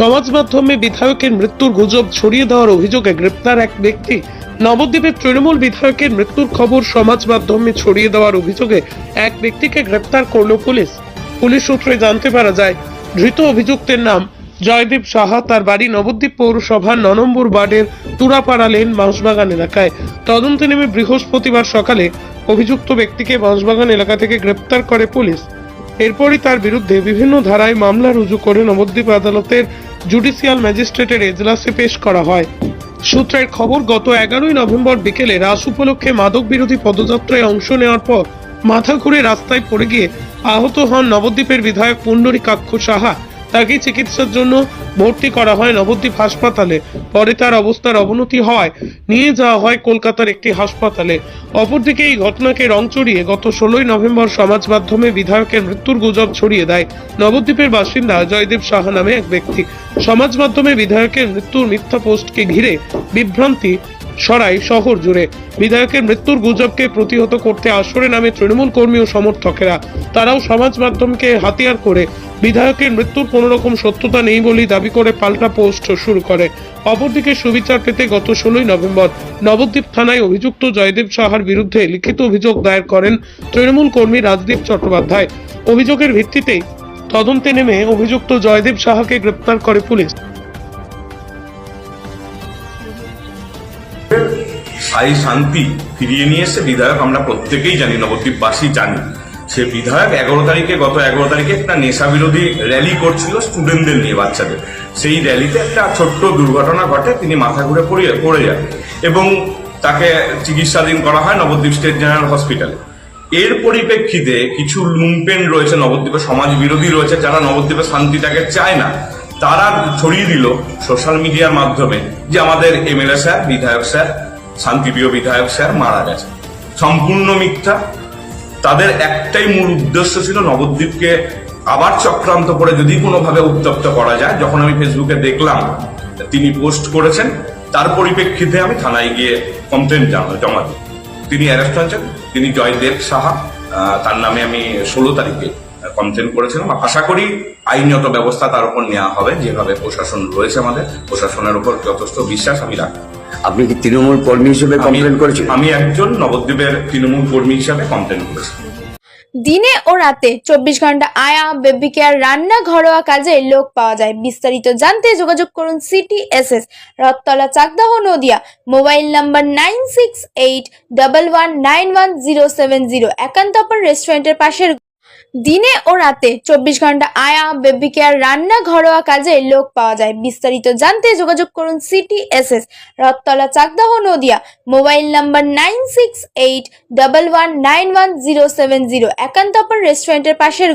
সমাজ মাধ্যমে বিধায়কের মৃত্যুর গুজব ছড়িয়ে দেওয়ার অভিযোগে গ্রেপ্তার এক ব্যক্তি। নবদ্বীপের তৃণমূল বিধায়কের মৃত্যুর খবর সমাজ মাধ্যমে ছড়িয়ে দেওয়ার অভিযোগে এক ব্যক্তিকে গ্রেপ্তার করল পুলিশ। পুলিশ সূত্রে জানতে পারা যায়, ধৃত অভিযুক্তের নাম জয়দীপ সাহা। তার বাড়ি নবদ্বীপ পৌরসভার ন নম্বর ওয়ার্ডের তুরাপাড়া লেন বাঁশবাগান এলাকায়। তদন্তে নেমে বৃহস্পতিবার সকালে অভিযুক্ত ব্যক্তিকে বাঁশবাগান এলাকা থেকে গ্রেপ্তার করে পুলিশ। এরপরই তার বিরুদ্ধে বিভিন্ন ধারায় মামলা রুজু করে নবদ্বীপ আদালতের জুডিশিয়াল ম্যাজিস্ট্রেটের এজলাসে পেশ করা হয়। সূত্রের খবর, গত এগারোই নভেম্বর বিকেলে রাস উপলক্ষে মাদক বিরোধী পদযাত্রায় অংশ নেওয়ার পর মাথা ঘুরে রাস্তায় পড়ে গিয়ে আহত হন নবদ্বীপের বিধায়ক পুণ্ডরী কাক্ষ সাহা। তাকে চিকিৎসার জন্য ভর্তি করা হয় নবদ্বীপ হাসপাতালে। পরে তার অবস্থার অবনতি হওয়ায় নিয়ে যাওয়া হয় কলকাতার একটি হাসপাতালে। অপরদিকে এই ঘটনাকে রং চড়িয়ে গত ষোলোই নভেম্বর সমাজ মাধ্যমে বিধায়কের মৃত্যুর গুজব ছড়িয়ে দেয়। নবদ্বীপের বাসিন্দা জয়দেব সাহা নামে এক ব্যক্তি। সমাজ মাধ্যমে বিধায়কের মৃত্যুর মিথ্যা পোস্টকে ঘিরে বিভ্রান্তি সরাই শহর জুড়ে। বিধায়কের মৃত্যুর গুজবকে প্রতিহত করতে আসরে নামে তৃণমূল কর্মী ও সমর্থকেরা। তারাও সমাজ মাধ্যমকে হাতিয়ার করে বিধায়কের মৃত্যুর কোনো রকম সত্যতা নেই বলেই দাবি করে পাল্টা পোস্ট শুরু করে। অপরদিকে সুবিচার পেতে গত ষোলোই নভেম্বর নবদ্বীপ থানায় অভিযুক্ত জয়দেব সাহার বিরুদ্ধে লিখিত অভিযোগ দায়ের করেন তৃণমূল কর্মী রাজদীপ চট্টোপাধ্যায়। অভিযোগের ভিত্তিতেই তদন্তে নেমে অভিযুক্ত জয়দেব সাহাকে গ্রেপ্তার করে পুলিশ। স্থায়ী শান্তি ফিরিয়ে নিয়ে এসে বিধায়ক আমরা প্রত্যেকেই জানি, নবদ্বীপবাসী জানি। সে বিধায়ক এগারো তারিখে, গত এগারো তারিখে একটা নেশা বিরোধী র্যালি করছিল স্টুডেন্টদের নিয়ে, বাচ্চাদের। সেই র্যালিতে একটা ছোট্ট দুর্ঘটনা ঘটে, তিনি মাথা ঘুরে পড়ে পড়ে যান এবং তাকে চিকিৎসাধীন করা হয় নবদ্বীপ স্টেট জেনারেল হসপিটালে এর পরিপ্রেক্ষিতে কিছু লুম্পেন রয়েছে নবদ্বীপে সমাজ বিরোধী রয়েছে, যারা নবদ্বীপের শান্তিটাকে চায় না। তারা ছড়িয়ে দিল সোশ্যাল মিডিয়ার মাধ্যমে যে আমাদের এমএলএ স্যার বিধায়ক স্যার শান্তিপ্রিয় বিধায়ক স্যার মারা গেছে সম্পূর্ণ মিথ্যা। তাদের একটাই মূল উদ্দেশ্য ছিল নবদ্বীপকে আবার চক্রান্ত করে যদি কোনোভাবে উত্তপ্ত করা যায়, যখন আমি ফেসবুকে দেখলাম, তিনি পোস্ট করেছেন, তার পরিপ্রেক্ষিতে আমি থানায় গিয়ে কমপ্লেন জমা দিই। তিনি অ্যারেস্ট হয়েছেন, তিনি জয়দেব সাহা তার নামে আমি ষোলো তারিখে কমপ্লেন করেছিলাম। আশা করি আইনত ব্যবস্থা তার উপর নেওয়া হবে। যেভাবে প্রশাসন রয়েছে আমাদের, প্রশাসনের উপর যথেষ্ট বিশ্বাস আমি রাখি। আপনি কি তৃণমূল কর্মী হিসেবে কমপ্লেন করেছিলেন আমি একজন নবদ্বীপের তৃণমূল কর্মী হিসাবে কমপ্লেন করেছি। দিনে ও রাতে চব্বিশ ঘণ্টা আয়া বেবি কেয়ার রান্না ঘরোয়া কাজে লোক পাওয়া যায়। বিস্তারিত জানতে যোগাযোগ করুন city S S Rathtala Chakdah Nadia. Mobile number nine six eight double one nine one zero seven zero. একান্তপন রেস্টুরেন্টের পাশের দিনে ও রাতে চব্বিশ ঘণ্টা আয়া, বেবি কেয়ার, রান্না, ঘরোয়া কাজে লোক পাওয়া যায়। বিস্তারিত জানতে যোগাযোগ করুন city S S Rathtala, Chakdah, Nadia. Mobile number nine six eight double one nine one zero seven zero. একান্তপন রেস্টুরেন্টের পাশের